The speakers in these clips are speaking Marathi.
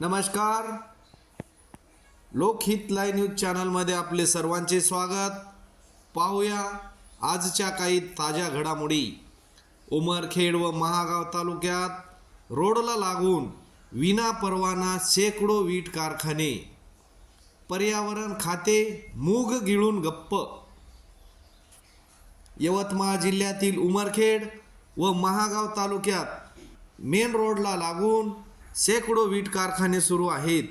नमस्कार. लोकहित लाय न्यूज चॅनलमध्ये आपले सर्वांचे स्वागत. पाहूया आजच्या काही ताज्या घडामोडी. उमरखेड व महागाव तालुक्यात रोडला लागून विना परवाना शेकडो वीट कारखाने. पर्यावरण खाते मूग गिळून गप्प. यवतमाळ जिल्ह्यातील उमरखेड व महागाव तालुक्यात मेन रोडला लागून शेकडो वीट कारखाने सुरू आहेत.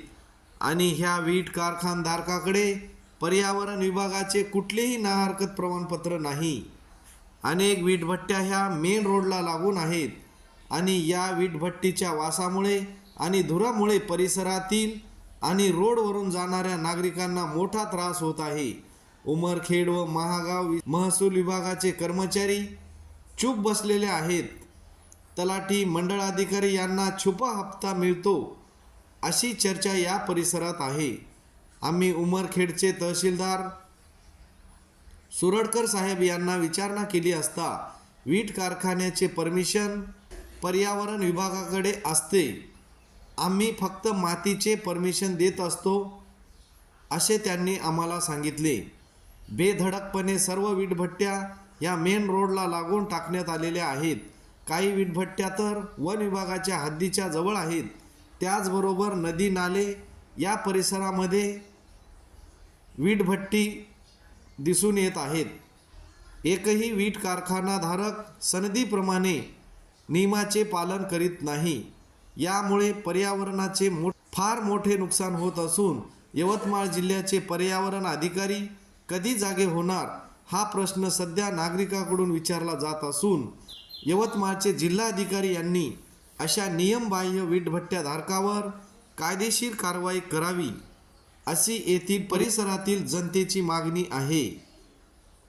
आणि ह्या वीट कारखानधारकाकडे पर्यावरण विभागाचे कुठलेही नाहरकत प्रमाणपत्र नाही. अनेक वीटभट्ट्या ह्या मेन रोडला लागून आहेत. आणि या वीटभट्टीच्या वासामुळे आणि धुरामुळे परिसरातील आणि रोडवरून जाणाऱ्या नागरिकांना मोठा त्रास होत आहे. उमरखेड व महागाव महसूल विभागाचे कर्मचारी चूप बसलेले आहेत. तलाठी मंडळ अधिकारी यांना छुपा हप्ता मिळतो अशी चर्चा या परिसरात आहे. आम्ही उमरखेडचे तहसीलदार सुरडकर साहेब यांना विचारणा केली असता वीट कारखान्याचे परमिशन पर्यावरण विभागाकडे असते. आम्ही फक्त मातीचे परमिशन देत असतो असे त्यांनी आम्हाला सांगितले. बेधडकपणे सर्व वीटभट्ट्या या मेन रोडला लागून टाकण्यात आलेल्या आहेत. काही वीटभट्ट्या तर वन विभागाच्या हद्दीच्या जवळ आहेत. त्याचबरोबर नदी नाले या परिसरामध्ये वीटभट्टी दिसून येत आहेत. एकही वीट कारखानाधारक सनदीप्रमाणे नियमाचे पालन करीत नाही. यामुळे पर्यावरणाचे मो फार मोठे नुकसान होत असून यवतमाळ जिल्ह्याचे पर्यावरण अधिकारी कधी जागे होणार हा प्रश्न सध्या नागरिकाकडून विचारला जात असून यवतमाळचे जिल्हाधिकारी यांनी अशा नियमबाह्य वीटभट्ट्या धारकावर कायदेशीर कारवाई करावी अशी येथील परिसरातील जनतेची मागणी आहे.